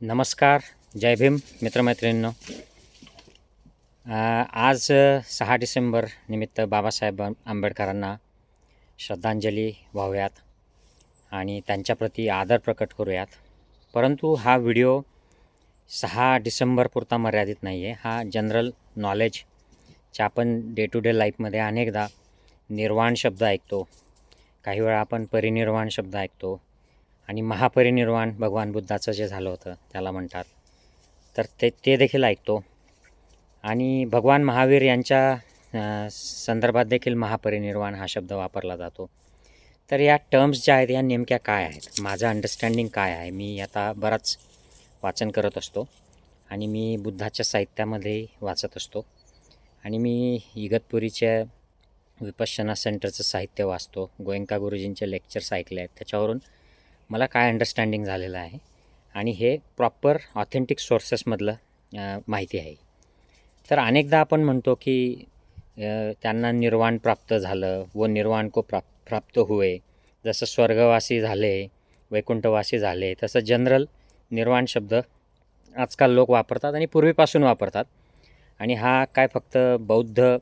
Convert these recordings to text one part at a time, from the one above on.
नमस्कार जय भीम मित्रमैत्रिणींनो. आज सहा डिसेंबर निमित्त बाबासाहेब आंबेडकरांना श्रद्धांजली वाहूयात आणि त्यांच्याप्रती आदर प्रकट करूयात. परंतु हा व्हिडिओ सहा डिसेंबरपुरता मर्यादित नाही आहे हा जनरल नॉलेजच्या आपण डे टू डे लाईफमध्ये अनेकदा निर्वाण शब्द ऐकतो. काही वेळा आपण परिनिर्वाण शब्द ऐकतो. आणि महापरिनिर्वाण भगवान बुद्धाचं जे झालं होतं त्याला म्हणतात. तर ते ते देखील ऐकतो. आणि भगवान महावीर यांच्या संदर्भात देखील महापरिनिर्वाण हा शब्द वापरला जातो. तर या टर्म्स ज्या आहेत या नेमक्या काय आहेत? माझं अंडरस्टँडिंग काय आहे? मी आता बराच वाचन करत असतो. आणि मी बुद्धाच्या साहित्यामध्ये वाचत असतो. आणि मी इगतपुरीच्या विपश्यना सेंटरचं साहित्य वाचतो. गोयंका गुरुजींचे लेक्चर्स ऐकले आहेत. त्याच्यावरून मला काय अंडरस्टँडिंग झालेलं आहे आणि हे प्रॉपर ऑथेंटिक सोर्सेसमधलं माहिती आहे. तर अनेकदा आपण म्हणतो की त्यांना निर्वाण प्राप्त झालं व निर्वाण को प्राप प्राप्त हुए. जसं स्वर्गवासी झाले वैकुंठवासी झाले तसं जनरल निर्वाण शब्द आजकाल लोक वापरतात आणि पूर्वीपासून वापरतात. आणि हा काय फक्त बौद्ध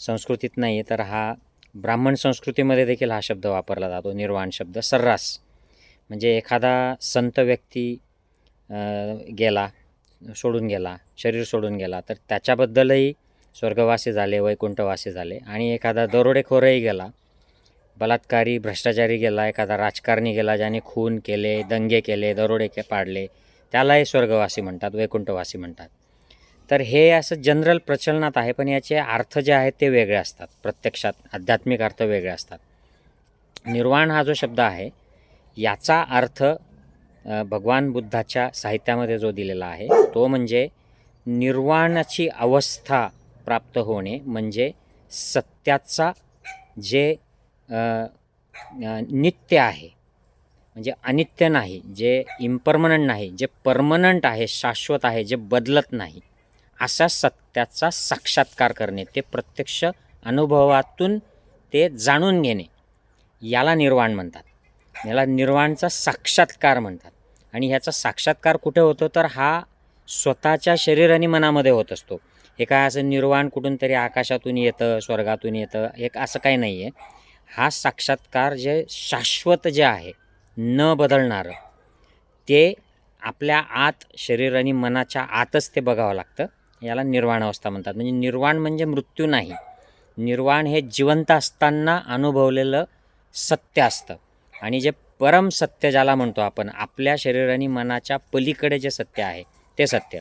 संस्कृतीत नाही आहे तर हा ब्राह्मण संस्कृतीमध्ये देखील हा शब्द वापरला जातो निर्वाण शब्द सर्रास. म्हणजे एखादा संत व्यक्ती गेला सोडून गेला शरीर सोडून गेला तर त्याच्याबद्दलही स्वर्गवासी झाले वैकुंठवासी झाले आणि एखादा दरोडेखोरही गेला बलात्कारी भ्रष्टाचारी गेला एखादा राजकारणी गेला ज्याने खून केले दंगे केले दरोडे के पाडले त्यालाही स्वर्गवासी म्हणतात वैकुंठवासी म्हणतात. तर हे असं जनरल प्रचलनात आहे पण याचे अर्थ जे आहेत ते वेगळे असतात. प्रत्यक्षात आध्यात्मिक अर्थ वेगळे असतात. निर्वाण हा जो शब्द आहे याचा अर्थ भगवान बुद्धाच्या साहित्यामध्ये जो दिलेला आहे तो म्हणजे निर्वाणाची अवस्था प्राप्त होणे म्हणजे सत्याचा जे नित्य आहे म्हणजे अनित्य नाही जे इम्परमनंट नाही जे परमनंट आहे शाश्वत आहे जे बदलत नाही अशा सत्याचा साक्षात्कार करणे ते प्रत्यक्ष अनुभवातून ते जाणून घेणे याला निर्वाण म्हणतात. याला निर्वाणचा साक्षात्कार म्हणतात. आणि ह्याचा साक्षात्कार कुठे होतो? तर हा स्वतःच्या शरीर आणि मनामध्ये होत असतो. हे काय असं निर्वाण कुठून तरी आकाशातून येतं स्वर्गातून येतं? एक असं काही नाही आहे हा साक्षात्कार जे शाश्वत जे आहे न बदलणारं ते आपल्या आत शरीर आणि मनाच्या आतच ते बघावं लागतं. याला निर्वाण अवस्था म्हणतात. म्हणजे निर्वाण म्हणजे मृत्यू नाही. निर्वाण हे जिवंत असताना अनुभवलेलं सत्य असतं. आणि जे परम सत्य ज्याला म्हणतो आपण आपल्या शरीर आणि मनाच्या पलीकडे जे सत्य आहे ते सत्य.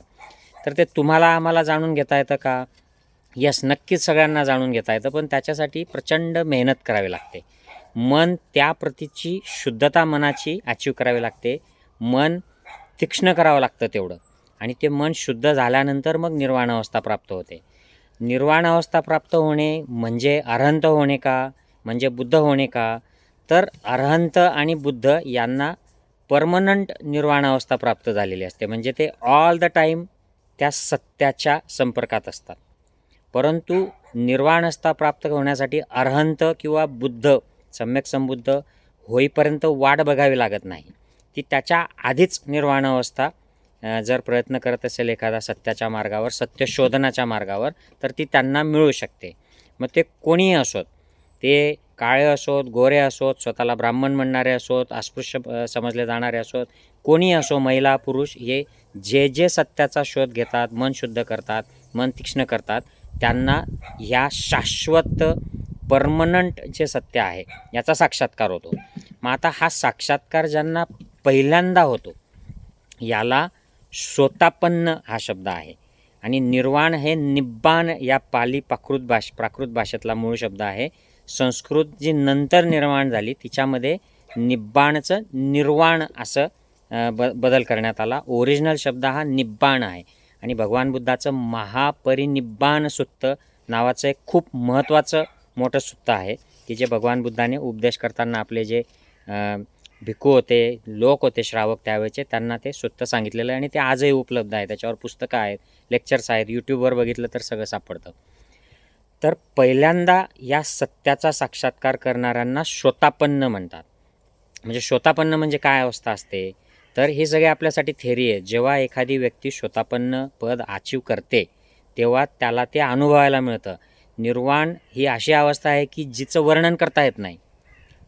तर ते तुम्हाला आम्हाला जाणून घेता येतं का? यस नक्कीच सगळ्यांना जाणून घेता येतं पण त्याच्यासाठी प्रचंड मेहनत करावी लागते. मन त्या प्रतीची शुद्धता मनाची अचीव करावी लागते. मन तीक्ष्ण करावं लागतं तेवढं. आणि ते मन शुद्ध झाल्यानंतर मग निर्वाण अवस्था प्राप्त होते. निर्वाण अवस्था प्राप्त होणे म्हणजे अरहंत होणे का? म्हणजे बुद्ध होणे का? तर अरहंत आणि बुद्ध यांना परमनंट निर्वाण अवस्था प्राप्त झालेली असते. म्हणजे ते ऑल द टाईम त्या सत्याच्या संपर्कात असतात. परंतु निर्वाण अवस्था प्राप्त होण्यासाठी अरहंत किंवा बुद्ध सम्यक संबुद्ध होईपर्यंत वाट बघावी लागत नाही. ती त्याच्या आधीच निर्वाणावस्था जर प्रयत्न करत असेल एखादा सत्याच्या मार्गावर सत्य शोधनाच्या मार्गावर तर ती त्यांना मिळू शकते. मग ते कोणीही असोत ते काळे असोत गोरे असोत स्वतःला ब्राह्मण म्हणणारे असोत अस्पृश्य समजले जाणारे असोत कोणी असो महिला पुरुष हे जे जे सत्याचा शोध घेतात मन शुद्ध करतात मन तीक्ष्ण करतात त्यांना ह्या शाश्वत परमनंट जे सत्य आहे याचा साक्षात्कार होतो. मग आता हा साक्षात्कार ज्यांना पहिल्यांदा होतो याला स्वतापन्न हा शब्द आहे. आणि निर्वाण हे निब्बाण या पाली प्राकृत भाष प्राकृत भाषेतला मूळ शब्द आहे. संस्कृत जी नंतर निर्माण झाली तिच्यामध्ये निब्बाणचं निर्वाण असं ब बदल करण्यात आला. ओरिजिनल शब्द हा निब्बाण आहे. आणि भगवान बुद्धाचं महापरिनिब्बाण सुत्त नावाचं एक खूप महत्त्वाचं मोठं सुत्त आहे की जे भगवान बुद्धाने उपदेश करताना आपले जे भिक्खू होते लोक होते श्रावक त्यावेळेचे त्यांना ते सुत्त सांगितलेलं आहे. आणि ते आजही उपलब्ध आहे. त्याच्यावर पुस्तकं आहेत लेक्चर्स आहेत यूट्यूबवर बघितलं तर सगळं सापडतं. तर पहिल्यांदा या सत्याचा साक्षात्कार करणाऱ्यांना श्रोतापन्न म्हणतात. म्हणजे श्रोतापन्न म्हणजे काय अवस्था असते? तर हे सगळे आपल्यासाठी थेरी आहे. जेव्हा एखादी व्यक्ती स्वतःपन्न पद अचीव करते तेव्हा त्याला ते अनुभवायला मिळतं. निर्वाण ही अशी अवस्था आहे की जिचं वर्णन करता येत नाही.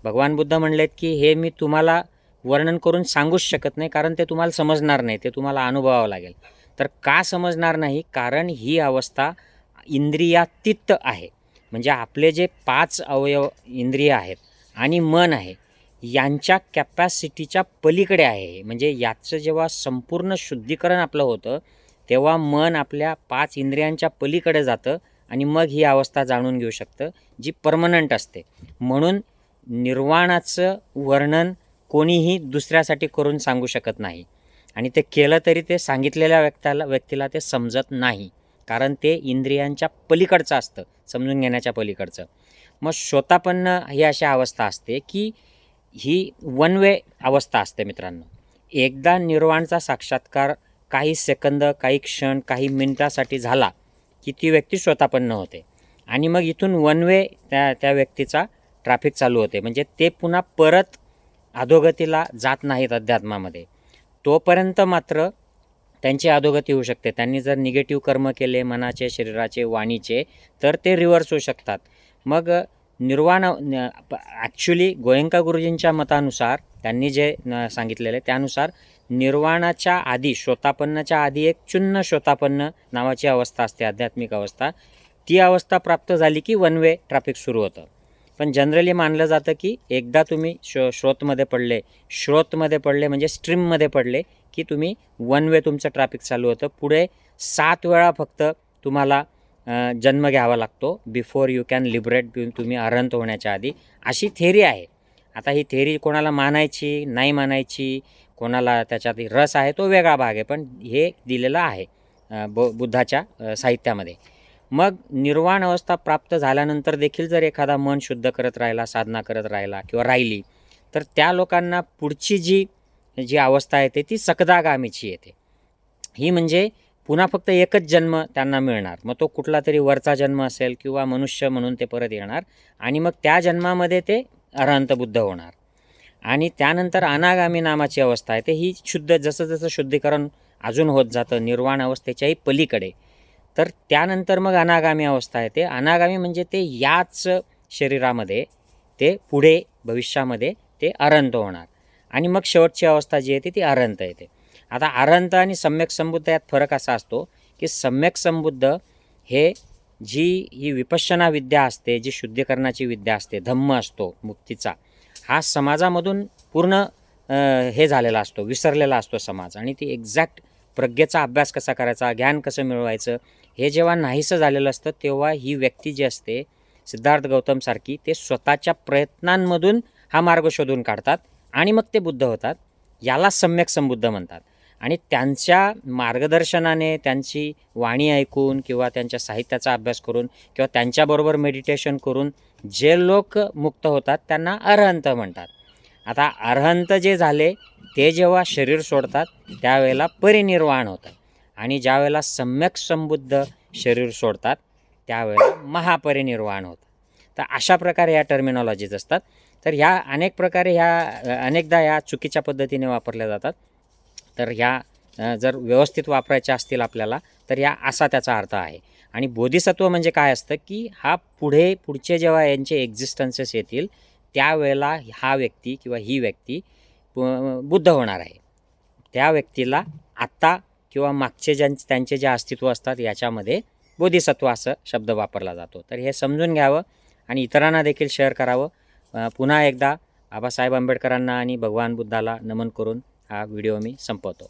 भगवान बुद्ध म्हणलेत की हे मी तुम्हाला वर्णन करून सांगूच शकत नाही कारण ते तुम्हाला समजणार नाही. ते तुम्हाला अनुभवावं लागेल. तर का समजणार नाही? कारण ही अवस्था इंद्रियातीत आहे. म्हणजे आपले जे पाच अवयव इंद्रिय आहेत आणि मन आहे यांच्या कॅपॅसिटीच्या पलीकडे आहे. हे. म्हणजे याचं जेव्हा संपूर्ण शुद्धीकरण आपलं होतं तेव्हा मन आपल्या पाच इंद्रियांच्या पलीकडे जातं आणि मग ही अवस्था जाणून घेऊ शकतं जी परमनंट असते. म्हणून निर्वाणाचं वर्णन कोणीही दुसऱ्यासाठी करून सांगू शकत नाही. आणि ते केलं तरी ते सांगितलेल्या व्यक्ताला व्यक्तीला ते समजत नाही. कारण ते इंद्रियांच्या पलीकडचं असतं समजून घेण्याच्या पलीकडचं. मग स्वतःपन्न ही अशी अवस्था असते की ही वन वे अवस्था असते मित्रांनो. एकदा निर्वाणचा साक्षात्कार काही सेकंद काही क्षण काही मिनिटासाठी झाला की ती व्यक्ती स्वतःपन्न होते. आणि मग इथून वन वे त्या त्या व्यक्तीचा ट्रॅफिक चालू होते. म्हणजे ते पुन्हा परत अधोगतीला जात नाहीत अध्यात्मामध्ये. तोपर्यंत मात्र त्यांची अधोगती होऊ शकते. त्यांनी जर निगेटिव्ह कर्म केले मनाचे शरीराचे वाणीचे तर ते रिव्हर्स होऊ शकतात. मग निर्वाण ॲक्च्युली गोयंका गुरुजींच्या मतानुसार त्यांनी जे सांगितलेलं सांगितलेले त्यानुसार निर्वाणाच्या आधी श्रोतापन्नाच्या आधी एक चुन्न श्रोतापन्न नावाची अवस्था असते आध्यात्मिक अवस्था. ती अवस्था प्राप्त झाली की वन वे ट्रॅफिक सुरू होतं. पण जनरली मानलं जातं की एकदा तुम्ही श्रो श्रोतमध्ये पडले श्रोतमध्ये पडले म्हणजे स्ट्रीममध्ये पडले की तुम्ही वन वे तुमचं ट्रॅफिक चालू होतं. पुढे सात वेळा फक्त तुम्हाला जन्म घ्यावा लागतो बिफोर यू कॅन लिबरेट तुम्ही अरंत होण्याच्या आधी. अशी थेरी आहे. आता ही थेरी कोणाला मानायची नाही मानायची कोणाला त्याच्यात रस आहे तो वेगळा भाग आहे. पण हे दिलेलं आहे ब बुद्धाच्या साहित्यामध्ये. मग निर्वाण अवस्था प्राप्त झाल्यानंतर देखील जर एखादा मन शुद्ध करत राहिला साधना करत राहिला किंवा राहिली तर त्या लोकांना पुढची जी जी अवस्था येते ती सकदागामीची येते. ही म्हणजे पुन्हा फक्त एकच जन्म त्यांना मिळणार. मग तो कुठला तरी वरचा जन्म असेल किंवा मनुष्य म्हणून ते परत येणार आणि मग त्या जन्मामध्ये ते अरहंतबुद्ध होणार. आणि त्यानंतर अनागामी नामाची अवस्था आहे. ते ही शुद्ध जसं जसं शुद्धीकरण अजून होत जातं निर्वाण अवस्थेच्याही पलीकडे. तर त्यानंतर मग अनागामी अवस्था आहे ते. अनागामी म्हणजे ते याच शरीरामध्ये ते पुढे भविष्यामध्ये ते अरंत होणार. आणि मग शेवटची अवस्था जी येते ती अरहंत येते. आता आरंत आणि सम्यक संबुद्ध यात फरक असा असतो की सम्यक संबुद्ध हे जी ही विपश्यना विद्या असते जी शुद्धीकरणाची विद्या असते धम्म असतो मुक्तीचा हा समाजामधून पूर्ण हे झालेला असतो विसरलेला असतो समाज. आणि ती एक्झॅक्ट प्रज्ञेचा अभ्यास कसा करायचा ज्ञान कसं मिळवायचं हे जेव्हा नाहीसं झालेलं असतं तेव्हा ही व्यक्ती जी असते सिद्धार्थ गौतमसारखी ते स्वतःच्या प्रयत्नांमधून हा मार्ग शोधून काढतात. आणि मग ते बुद्ध होतात. याला सम्यक संबुद्ध म्हणतात. आणि त्यांच्या मार्गदर्शनाने त्यांची वाणी ऐकून किंवा त्यांच्या साहित्याचा अभ्यास करून किंवा त्यांच्याबरोबर मेडिटेशन करून जे लोक मुक्त होतात त्यांना अरहंत म्हणतात. आता अरहंत जे झाले ते जेव्हा शरीर सोडतात त्यावेळेला परिनिर्वाण होतं. आणि ज्यावेळेला सम्यक संबुद्ध शरीर सोडतात त्यावेळेला महापरिनिर्वाण होतं. तर अशा प्रकारे या टर्मिनॉलॉजीज असतात. तर ह्या अनेक प्रकारे ह्या अनेकदा ह्या चुकीच्या पद्धतीने वापरल्या जातात. तर ह्या जर व्यवस्थित वापरायच्या असतील आपल्याला तर ह्या असा त्याचा अर्थ आहे. आणि बोधिसत्व म्हणजे काय असतं की हा पुढे पुढचे जेव्हा यांचे एक्झिस्टन्सेस येतील त्यावेळेला हा व्यक्ती किंवा ही व्यक्ती बुद्ध होणार आहे. त्या व्यक्तीला आत्ता किंवा मागचे ज्यां त्यांचे जे अस्तित्व असतात याच्यामध्ये बोधिसत्व असं शब्द वापरला जातो. तर हे समजून घ्यावं आणि इतरांना देखील शेअर करावं. पुन्हा एकदा बाबासाहेब आंबेडकरांना आणि भगवान बुद्धाला नमन करून हा व्हिडिओ मी संपवतो.